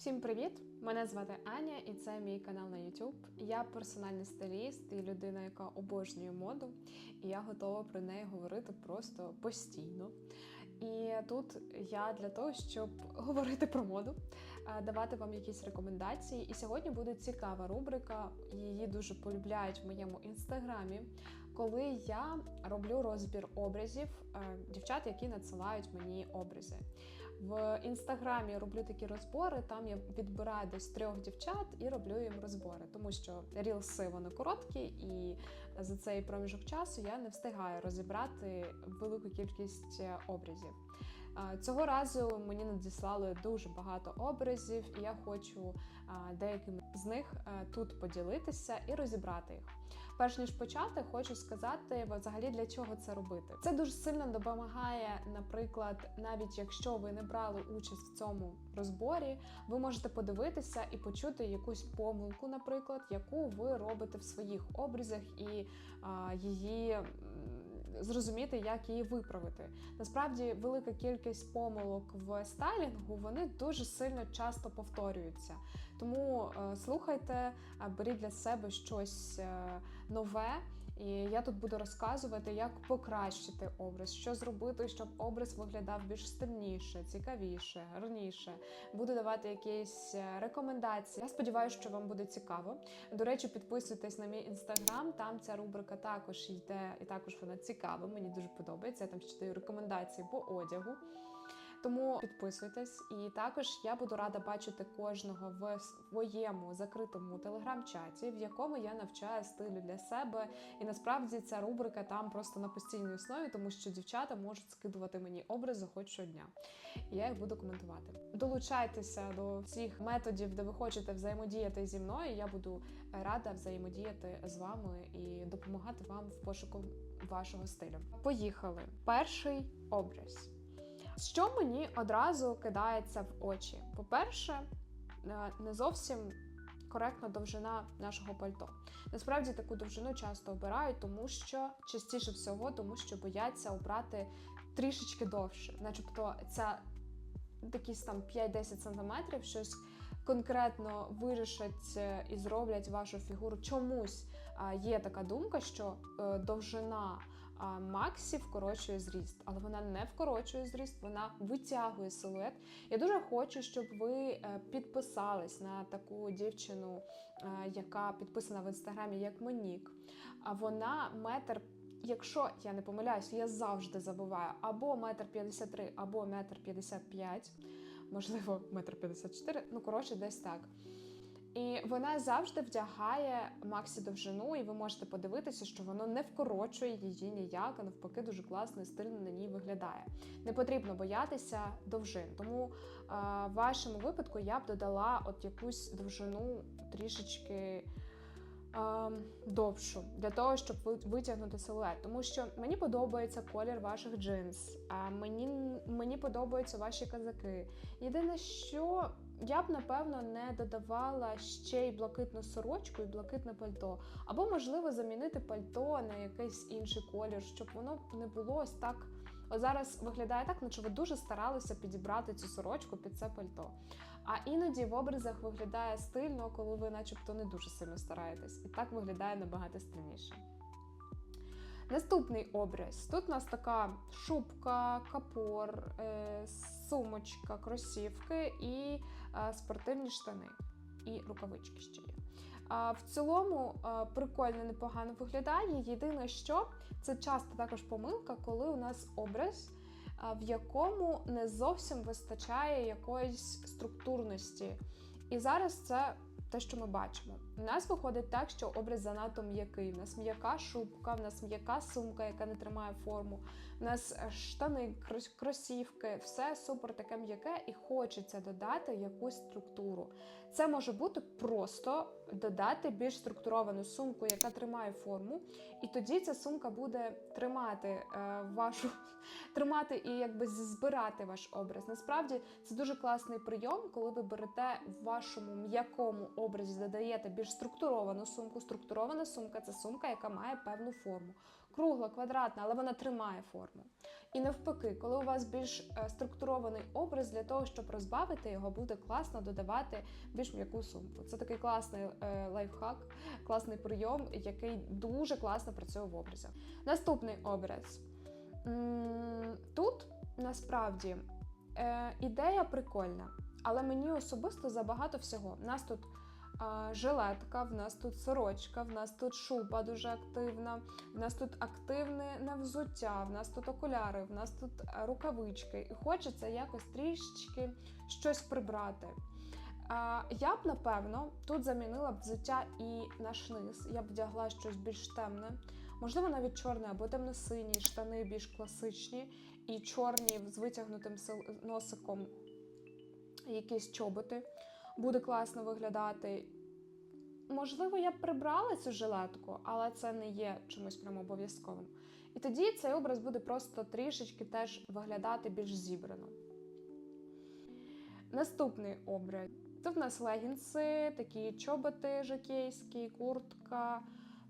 Всім привіт! Мене звати Аня, і це мій канал на YouTube. Я персональний стиліст і людина, яка обожнює моду, і я готова про неї говорити просто постійно. І тут я для того, щоб говорити про моду, е, давати вам якісь рекомендації. І сьогодні буде цікава рубрика. Її дуже полюбляють в моєму інстаграмі, коли я роблю розбір образів е, дівчат, які надсилають мені образи. В інстаграмі роблю такі розбори. Там я відбираю десь трьох дівчат і роблю їм розбори, тому що рілси вони короткі, і за цей проміжок часу я не встигаю розібрати велику кількість е, образів. Цього разу мені надіслали дуже багато образів, і я хочу деякими з них тут поділитися і розібрати їх. Перш ніж почати, хочу сказати взагалі для чого це робити. Це дуже сильно допомагає, наприклад, навіть якщо ви не брали участь в цьому розборі, ви можете подивитися і почути якусь помилку, наприклад, яку ви робите в своїх образах, і а, її. Зрозуміти, як її виправити. Насправді, велика кількість помилок в стайлінгу вони дуже сильно часто повторюються. Тому е, слухайте, беріть для себе щось е, нове. І я тут буду розказувати, як покращити образ, що зробити, щоб образ виглядав більш стильніше, цікавіше, гарніше. Буду давати якісь е, рекомендації. Я сподіваюся, що вам буде цікаво. До речі, підписуйтесь на мій інстаграм. Там ця рубрика також йде, і також вона цікава. Мені дуже подобається. Я там ще даю рекомендації по одягу. Тому підписуйтесь, і також я буду рада бачити кожного в своєму закритому телеграм-чаті, в якому я навчаю стилю для себе. І насправді ця рубрика там просто на постійній основі, тому що дівчата можуть скидувати мені образи хоч щодня. І я їх буду коментувати. Долучайтеся до всіх методів, де ви хочете взаємодіяти зі мною. Я буду рада взаємодіяти з вами і допомагати вам в пошуку вашого стилю. Поїхали. Перший образ. Що мені одразу кидається в очі? По-перше, е, не зовсім коректна довжина нашого пальто. Насправді таку довжину часто обирають, тому що частіше всього, тому що бояться обрати трішечки довше, начебто ця якісь там 5-10 сантиметрів, щось конкретно вирішать е, і зроблять вашу фігуру. Чомусь є така думка, що е, довжина Максі вкорочує зріст, але вона не вкорочує зріст, вона витягує силует. Я дуже хочу, щоб ви е, підписались на таку дівчину, е, яка підписана в інстаграмі як Монік. А вона метр. Якщо я не помиляюсь, я завжди забуваю або метр 53, або метр 55, можливо, метр 54, ну коротше, десь так. І вона завжди вдягає Максі довжину, і ви можете подивитися, що воно не вкорочує її ніяк, а навпаки, дуже класно і стильно на ній виглядає. Не потрібно боятися довжин. Тому е, в вашому випадку я б додала от якусь довжину трішечки. е, Довшу для того, щоб ви- витягнути силует, тому що мені подобається колір ваших джинс, а мені, мені подобаються ваші казаки. Єдине, що я б напевно не додавала ще й блакитну сорочку і блакитне пальто, або можливо замінити пальто на якийсь інший колір, щоб воно не було ось так. От зараз виглядає так, наче ви дуже старалися підібрати цю сорочку під це пальто. А іноді в образах виглядає стильно, коли ви, начебто, не дуже сильно стараєтесь, і так виглядає набагато стильніше. Наступний образ. Тут у нас така шубка, капор, е, сумочка, кросівки і спортивні штани. І рукавички ще є. В цілому прикольно, непогано виглядає. Єдине, що це часто також помилка, коли у нас образ, в якому не зовсім вистачає якоїсь структурності. І зараз це те, що ми бачимо. У нас виходить так, що образ занадто м'який. У нас м'яка шубка, в нас м'яка сумка, яка не тримає форму. У нас е, штани, кросівки, все супер таке м'яке, і хочеться додати якусь структуру. Це може бути просто додати більш структуровану сумку, яка тримає форму, і тоді ця сумка буде тримати е, вашу тримати і якби збирати ваш образ. Насправді це дуже класний прийом, коли ви берете в вашому м'якому образі, додаєте більш структуровану сумку. Структурована сумка це сумка, яка має певну форму. кругла, квадратна, але вона тримає форму. І навпаки, коли у вас більш е, структурований образ для того, щоб розбавити його, буде класно додавати більш м'яку сумку. Це такий класний е, лайфхак, класний прийом, який дуже класно працює в образах. Наступний образ. Тут насправді е, ідея прикольна, але мені особисто забагато всього. Нас тут жилетка, в нас тут сорочка, в нас тут шуба дуже активна, в нас тут активне невзуття, в нас тут окуляри, в нас тут е, рукавички. І хочеться якось трішечки щось прибрати. Я б напевно тут замінила б взуття і наш низ. Я б вдягла щось більш темне, можливо, навіть чорне або темно-сині, штани більш класичні, і чорні з витягнутим носиком якісь чоботи. Буде класно виглядати. Можливо, я б прибрала цю жилетку, але це не є чимось прям обов'язковим. І тоді цей образ буде просто трішечки теж виглядати більш зібрано. Наступний образ. Тут в нас легінси, такі чоботи жакейські, куртка.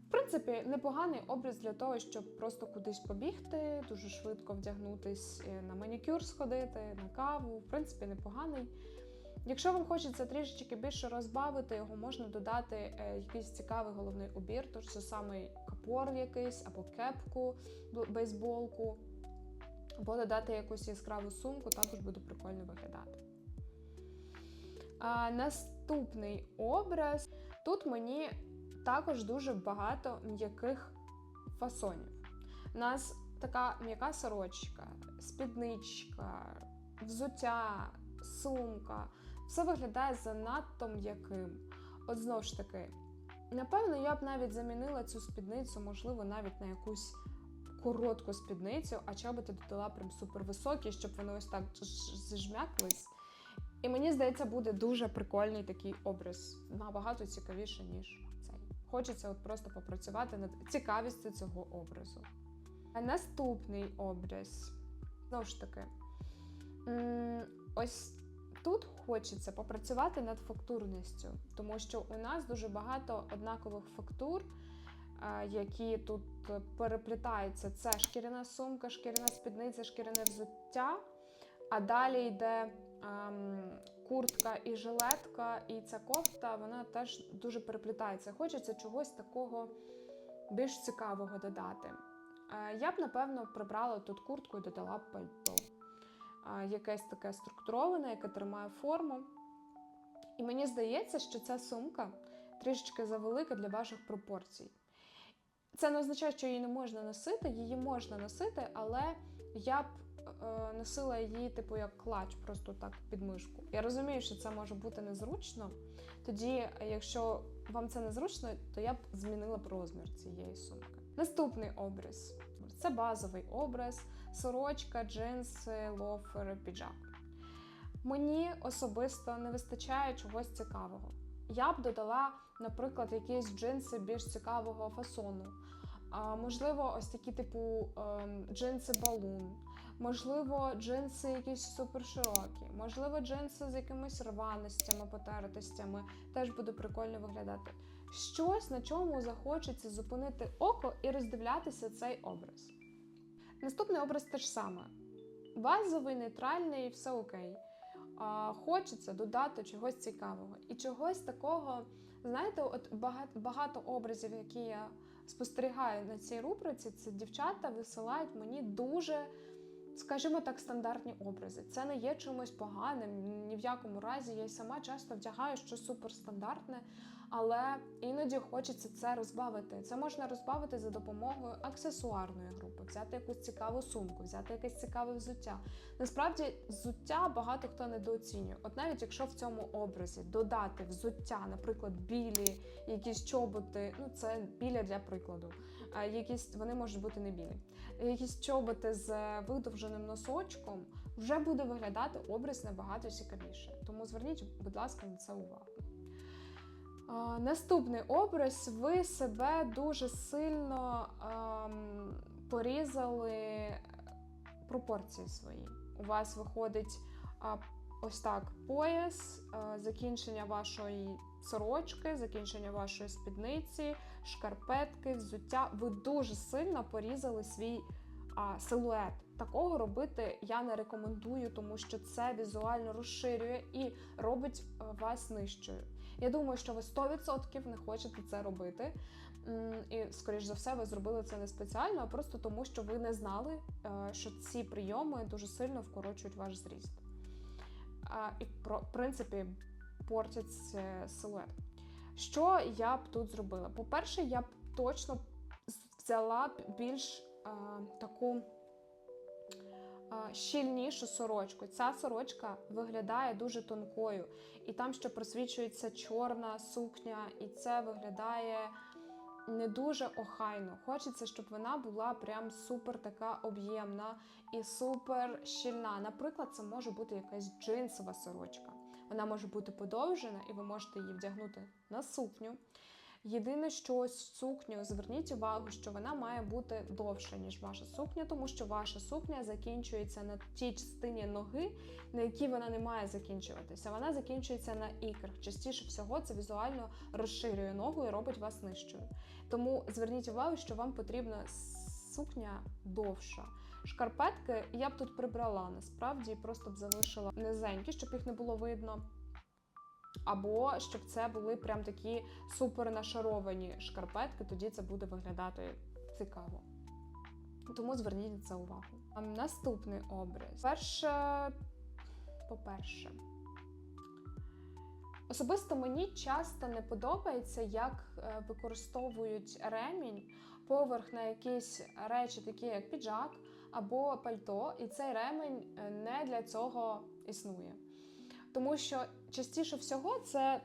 В принципі, непоганий образ для того, щоб просто кудись побігти, дуже швидко вдягнутись, е, на манікюр сходити, на каву. В принципі, непоганий. Якщо вам хочеться трішечки більше розбавити, його можна додати е, якийсь цікавий головний убір, тож це самий капор якийсь, або кепку, бейсболку, або додати якусь яскраву сумку, також буде прикольно виглядати. А, наступний образ. Тут мені також дуже багато м'яких фасонів. У нас така м'яка сорочка, спідничка, взуття, сумка. Все виглядає занадто м'яким. От знову ж таки, напевно, я б навіть замінила цю спідницю, можливо, навіть на якусь коротку спідницю, а чоботи додала прям супервисокі, щоб вони ось так зжмякались. І мені здається, буде дуже прикольний такий образ, набагато цікавіше, ніж цей. Хочеться от просто попрацювати над цікавістю цього образу. А наступний образ. Знову ж таки, ось тут хочеться попрацювати над фактурністю, тому що у нас дуже багато однакових фактур, е, які тут переплітаються. Це шкіряна сумка, шкіряна спідниця, шкіряне взуття. А далі йде ем, куртка і жилетка, і ця кофта, вона теж дуже переплітається. Хочеться чогось такого більш цікавого додати. Е, я б, напевно, прибрала тут куртку і додала б пальто. Якесь таке структуроване, яке тримає форму. І мені здається, що ця сумка трішечки завелика для ваших пропорцій. Це не означає, що її не можна носити, її можна носити, але я б е, носила її, типу, як клач, просто так під мишку. Я розумію, що це може бути незручно. Тоді, якщо вам це незручно, то я б змінила б розмір цієї сумки. Наступний образ це базовий образ: сорочка, джинси, лофер, піджак. Мені особисто не вистачає чогось цікавого. Я б додала, наприклад, якісь джинси більш цікавого фасону. А, можливо, ось такі типу ем, джинси балун, можливо, джинси якісь суперширокі, можливо, джинси з якимись рваностями, потертостями. Теж буде прикольно виглядати. Щось, на чому захочеться зупинити око і роздивлятися цей образ. Наступний образ теж саме. Базовий, нейтральний, все окей. А, хочеться додати чогось цікавого. І чогось такого, знаєте, от багато, багато образів, які я спостерігаю на цій рубриці, це дівчата висилають мені дуже, скажімо так, стандартні образи. Це не є чимось поганим, ні в якому разі. Я й сама часто вдягаю щось суперстандартне, але іноді хочеться це розбавити. Це можна розбавити за допомогою аксесуарної групи, взяти якусь цікаву сумку, взяти якесь цікаве взуття. Насправді, взуття багато хто недооцінює. От навіть якщо в цьому образі додати взуття, наприклад, білі, якісь чоботи, ну це біля для прикладу, якісь вони можуть бути не білі, якісь чоботи з видовженим носочком, вже буде виглядати образ набагато цікавіше. Тому зверніть, будь ласка, на це увагу. А, Наступний образ. Ви себе дуже сильно ем, порізали пропорції свої. У вас виходить а, ось так пояс, е, закінчення вашої сорочки, закінчення вашої спідниці, шкарпетки, взуття. Ви дуже сильно порізали свій а, силует. Такого робити я не рекомендую, тому що це візуально розширює і робить е, вас нижчою. Я думаю, що ви 100% не хочете це робити. І, скоріш за все, ви зробили це не спеціально, а просто тому, що ви не знали, е, що ці прийоми дуже сильно вкорочують ваш зріст. І, в принципі, портять е, силует. Що я б тут зробила? По-перше, я б точно взяла більш е, таку щільнішу сорочку. Ця сорочка виглядає дуже тонкою, і там ще просвічується чорна сукня, і це виглядає не дуже охайно. Хочеться, щоб вона була прям супер така об'ємна і супер щільна. Наприклад, це може бути якась джинсова сорочка. Вона може бути подовжена, і ви можете її вдягнути на сукню. Єдине, що ось сукню, зверніть увагу, що вона має бути довша, ніж ваша сукня, тому що ваша сукня закінчується на тій частині ноги, на якій вона не має закінчуватися. Вона закінчується на ікрах. Частіше всього це візуально розширює ногу і робить вас нижчою. Тому зверніть увагу, що вам потрібна сукня довша. Шкарпетки я б тут прибрала насправді, просто б залишила низенькі, щоб їх не було видно. Або щоб це були прям такі супер нашаровані шкарпетки, тоді це буде виглядати цікаво. Тому зверніть на це увагу. Наступний образ. Перше, по-перше, особисто мені часто не подобається, як е, використовують ремінь поверх на якісь речі, такі як піджак або пальто, і цей ремень е, не для цього існує. Тому що частіше всього це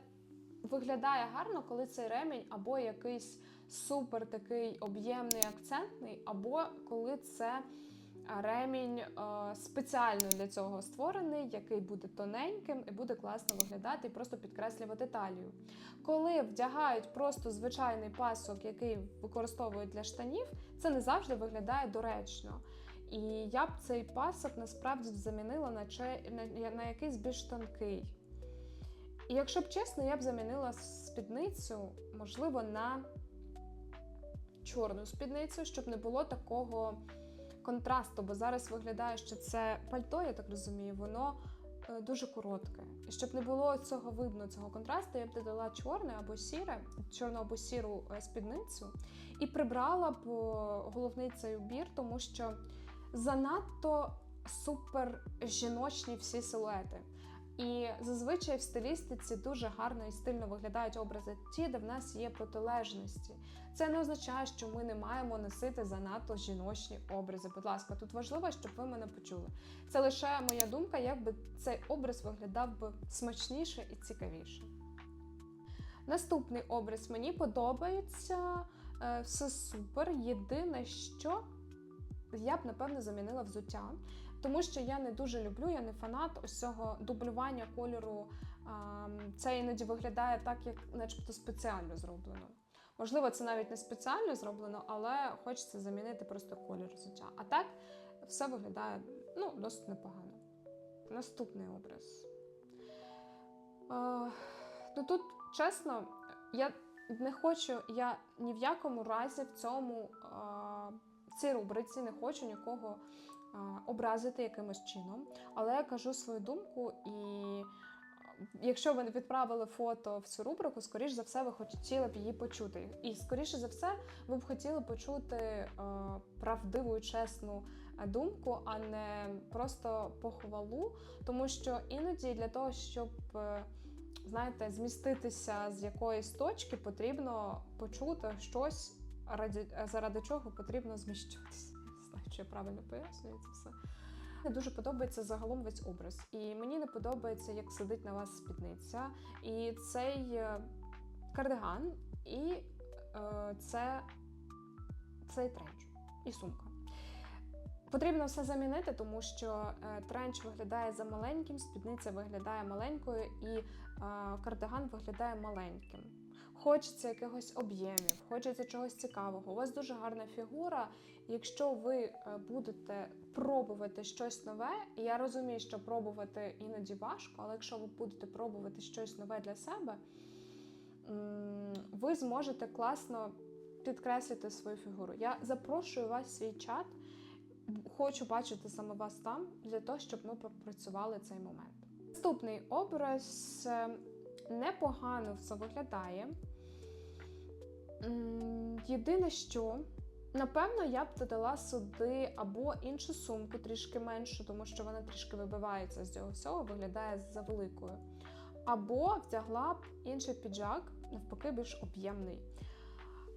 виглядає гарно, коли цей ремінь або якийсь супер такий об'ємний акцентний, або коли це ремінь спеціально для цього створений, який буде тоненьким і буде класно виглядати і просто підкреслювати талію. Коли вдягають просто звичайний пасок, який використовують для штанів, це не завжди виглядає доречно. І я б цей пасок насправді замінила на, че- на, на якийсь більш тонкий. І якщо б чесно, я б замінила спідницю, можливо, на чорну спідницю, щоб не було такого контрасту, бо зараз виглядає, що це пальто, я так розумію, воно е, дуже коротке. І щоб не було цього видно, цього контрасту, я б додала чорне або сіре, чорну або сіру е, спідницю, і прибрала б головний цей убір, тому що занадто супер жіночні всі силуети. І зазвичай в стилістиці дуже гарно і стильно виглядають образи ті, де в нас є протилежності. Це не означає, що ми не маємо носити занадто жіночні образи. Будь ласка, тут важливо, щоб ви мене почули. Це лише моя думка, як би цей образ виглядав би смачніше і цікавіше. Наступний образ мені подобається, е, все супер. Єдине, що я б напевно замінила взуття, тому що я не дуже люблю, я не фанат ось цього дублювання кольору. Це іноді виглядає так, як начебто спеціально зроблено. Можливо, це навіть не спеціально зроблено, але хочеться замінити просто колір взуття. А так все виглядає ну, досить непогано. Наступний образ. Е, ну тут, чесно, я не хочу, я ні в якому разі в цьому е, цій рубриці не хочу нікого образити якимось чином. Але я кажу свою думку, і е, якщо ви відправили фото в цю рубрику, скоріш за все, ви хотіли б її почути. І скоріше за все, ви б хотіли почути е, правдиву і чесну е, думку, а не просто похвалу. Тому що іноді для того, щоб е, знаєте, зміститися з якоїсь точки, потрібно почути щось, раді, заради чого потрібно зміщуватися. Я не знаю, чи я правильно пояснюю це все. Мені дуже подобається загалом весь образ. І мені не подобається, як сидить на вас спідниця. І цей е, кардиган, і е, це, цей тренч, і сумка. Потрібно все замінити, тому що е, тренч виглядає за маленьким, спідниця виглядає маленькою, і е, кардиган виглядає маленьким. Хочеться якихось об'ємів, хочеться чогось цікавого. У вас дуже гарна фігура. Якщо ви е, будете пробувати щось нове, і я розумію, що пробувати іноді важко, але якщо ви будете пробувати щось нове для себе, ви зможете класно підкреслити свою фігуру. Я запрошую вас в свій чат. Хочу бачити саме вас там для того, щоб ми пропрацювали цей момент. Наступний образ е, непогано все виглядає. Єдине, що напевно я б додала сюди або іншу сумку трішки меншу, тому що вона трішки вибивається з цього всього, виглядає за великою. Або вдягла б інший піджак, навпаки, більш об'ємний.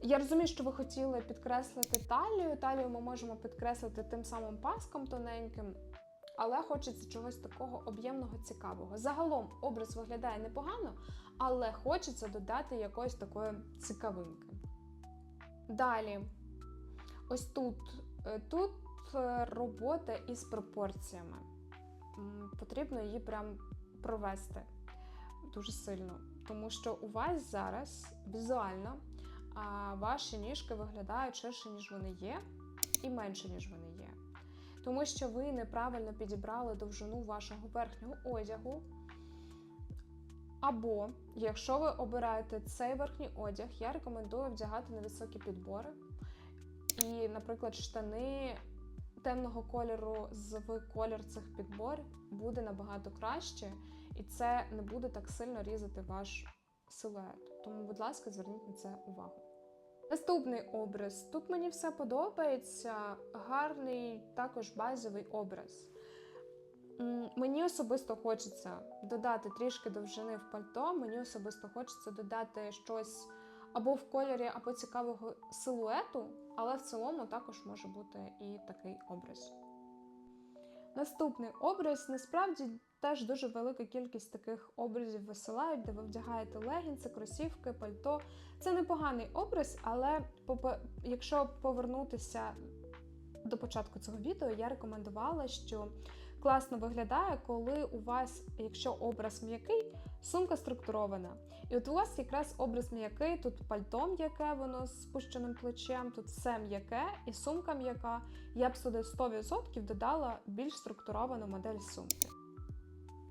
Я розумію, що ви хотіли підкреслити талію. Талію ми можемо підкреслити тим самим паском тоненьким, але хочеться чогось такого об'ємного, цікавого. Загалом образ виглядає непогано, але хочеться додати якоїсь такої цікавинки. Далі, ось тут. Е, Тут е, робота із пропорціями. Потрібно її прям провести дуже сильно, тому що у вас зараз візуально ваші ніжки виглядають ширше, ніж вони є, і менше, ніж вони є. Тому що ви неправильно підібрали довжину вашого верхнього одягу. Або, якщо ви обираєте цей верхній одяг, я рекомендую вдягати на високі підбори. І, наприклад, штани темного кольору з колір цих підборів буде набагато краще, і це не буде так сильно різати ваш силует. Тому, будь ласка, зверніть на це увагу. Наступний образ. Тут мені все подобається. Гарний, також базовий образ. Мені особисто хочеться додати трішки довжини в пальто. Мені особисто хочеться додати щось або в кольорі, або цікавого силуету, але в цілому також може бути і такий образ. Наступний образ насправді теж дуже велика кількість таких образів висилають, де ви вдягаєте легінси, кросівки, пальто. Це непоганий образ, але якщо повернутися до початку цього відео, я рекомендувала, що класно виглядає, коли у вас, якщо образ м'який, сумка структурована. І от у вас якраз образ м'який, тут пальто м'яке, воно з спущеним плечем, тут все м'яке і сумка м'яка. Я б сюди 100% додала більш структуровану модель сумки.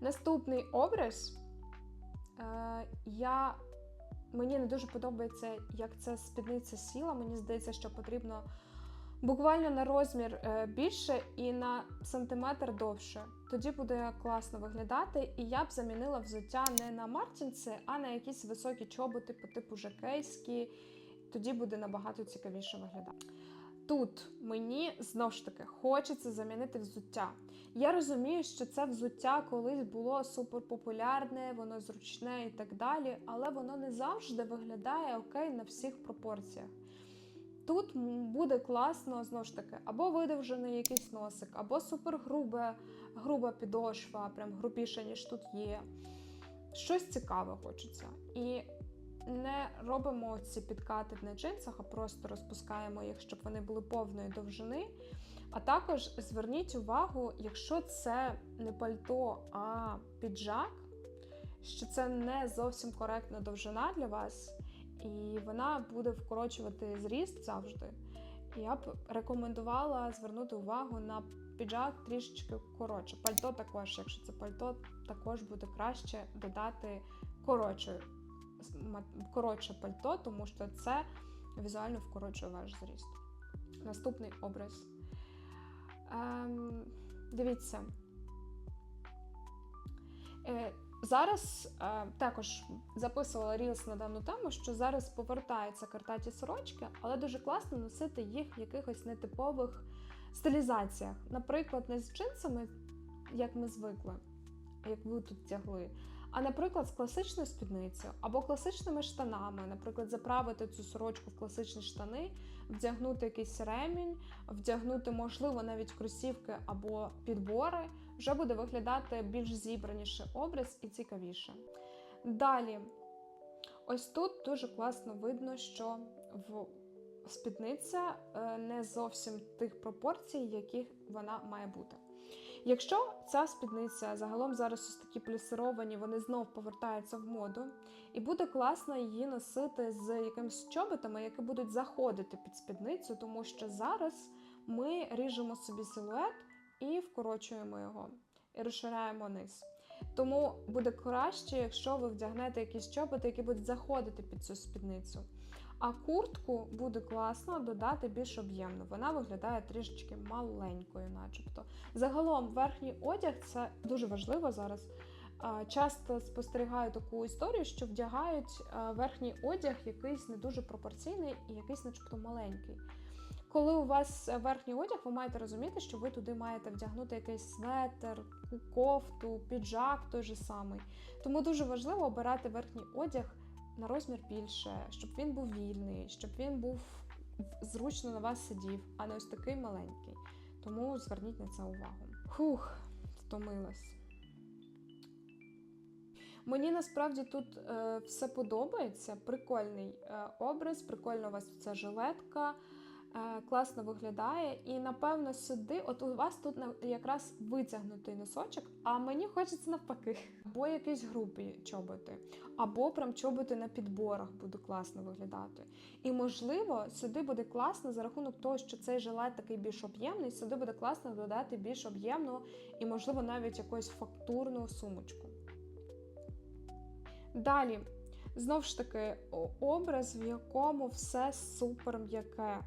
Наступний образ. Е, я, мені не дуже подобається, як ця спідниця сіла. Мені здається, що потрібно буквально на розмір е, більше і на сантиметр довше. Тоді буде класно виглядати. І я б замінила взуття не на мартінці, а на якісь високі чоботи по типу жакейські. Тоді буде набагато цікавіше виглядати. Тут мені знову ж таки хочеться замінити взуття. Я розумію, що це взуття колись було суперпопулярне, воно зручне і так далі, але воно не завжди виглядає окей на всіх пропорціях. Тут буде класно, знову ж таки, або видовжений якийсь носик, або супергрубе, груба підошва, прям грубіша, ніж тут є. Щось цікаве хочеться. І не робимо ці підкати на джинсах, а просто розпускаємо їх, щоб вони були повної довжини. А також зверніть увагу, якщо це не пальто, а піджак, що це не зовсім коректна довжина для вас, і вона буде вкорочувати зріст завжди. Я б рекомендувала звернути увагу на піджак трішечки коротше. Пальто також, якщо це пальто, також буде краще додати коротше, коротше пальто, тому що це візуально вкорочує ваш зріст. Наступний образ. Ем, дивіться. Е, Зараз е, також записувала рілс на дану тему, що зараз повертаються картаті сорочки, але дуже класно носити їх в якихось нетипових стилізаціях. Наприклад, не з джинсами, як ми звикли, як ви тут тягли, а, наприклад, з класичною спідницею або класичними штанами, наприклад, заправити цю сорочку в класичні штани, вдягнути якийсь ремінь, вдягнути, можливо, навіть кросівки або підбори, вже буде виглядати більш зібраніше образ і цікавіше. Далі, ось тут дуже класно видно, що в спідниця е, не зовсім тих пропорцій, яких вона має бути. Якщо ця спідниця загалом зараз ось такі плюсировані, вони знов повертаються в моду, і буде класно її носити з якимись чоботами, які будуть заходити під спідницю, тому що зараз ми ріжемо собі силует і вкорочуємо його, і розширяємо низ. Тому буде краще, якщо ви вдягнете якісь чоботи, які будуть заходити під цю спідницю. А куртку буде класно додати більш об'ємно. Вона виглядає трішечки маленькою, начебто. Загалом, верхній одяг це дуже важливо зараз. Часто спостерігаю таку історію, що вдягають верхній одяг якийсь не дуже пропорційний і якийсь, начебто, маленький. Коли у вас верхній одяг, ви маєте розуміти, що ви туди маєте вдягнути якийсь светр, кофту, піджак той же самий. Тому дуже важливо обирати верхній одяг на розмір більше, щоб він був вільний, щоб він був зручно на вас сидів, а не ось такий маленький. Тому зверніть на це увагу. Хух, втомилась. Мені насправді тут е, все подобається. Прикольний е, образ, прикольно у вас ця жилетка, класно виглядає. І напевно сюди, от у вас тут якраз витягнутий носочок, а мені хочеться навпаки. Або якісь грубі чоботи, або прям чоботи на підборах буде класно виглядати. І можливо, сюди буде класно за рахунок того, що цей жилет такий більш об'ємний, сюди буде класно додати більш об'ємну і, можливо, навіть якусь фактурну сумочку. Далі, знову ж таки, образ, в якому все супер м'яке.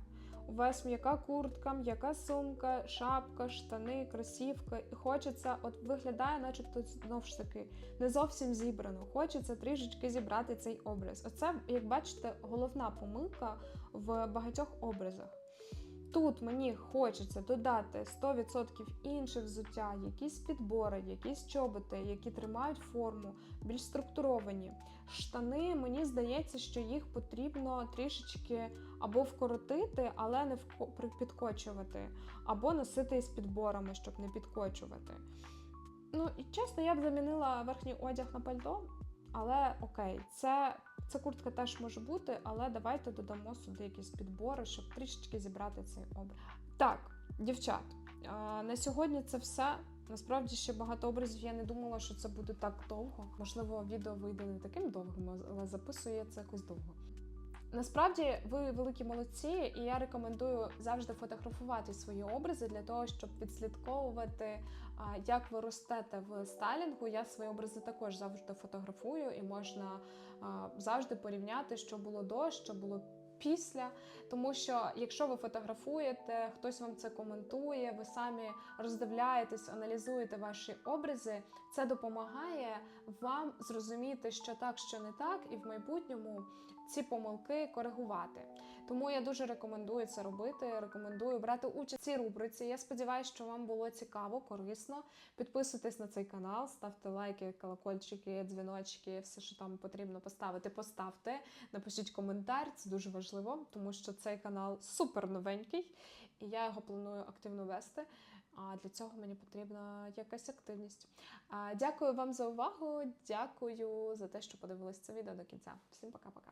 У вас м'яка куртка, м'яка сумка, шапка, штани, кросівка. І хочеться, от виглядає, начебто, знову ж таки, не зовсім зібрано. Хочеться трішечки зібрати цей образ. Оце, як бачите, головна помилка в багатьох образах. Тут мені хочеться додати 100% інше взуття, якісь підбори, якісь чоботи, які тримають форму, більш структуровані. Штани, мені здається, що їх потрібно трішечки або вкоротити, але не підкочувати, або носити із підборами, щоб не підкочувати. Ну і чесно, я б замінила верхній одяг на пальто, але окей, це, це куртка теж може бути, але давайте додамо сюди якісь підбори, щоб трішечки зібрати цей образ. Так, дівчат, на сьогодні це все. Насправді ще багато образів. Я не думала, що це буде так довго. Можливо, відео вийде не таким довгим, але записую я це якось довго. Насправді ви великі молодці, і я рекомендую завжди фотографувати свої образи для того, щоб відслідковувати, як ви ростете в стайлінгу. Я свої образи також завжди фотографую, і можна завжди порівняти, що було до, що було після. Тому що якщо ви фотографуєте, хтось вам це коментує, ви самі роздивляєтесь, аналізуєте ваші образи, це допомагає вам зрозуміти, що так, що не так, і в майбутньому ці помилки коригувати. Тому я дуже рекомендую це робити. Рекомендую брати участь в цій рубриці. Я сподіваюся, що вам було цікаво, корисно. Підписуйтесь на цей канал, ставте лайки, колокольчики, дзвіночки, все, що там потрібно поставити, поставте. Напишіть коментар, це дуже важливо, тому що цей канал супер новенький, і я його планую активно вести. А для цього мені потрібна якась активність. Дякую вам за увагу. Дякую за те, що подивились це відео до кінця. Всім пока-пока.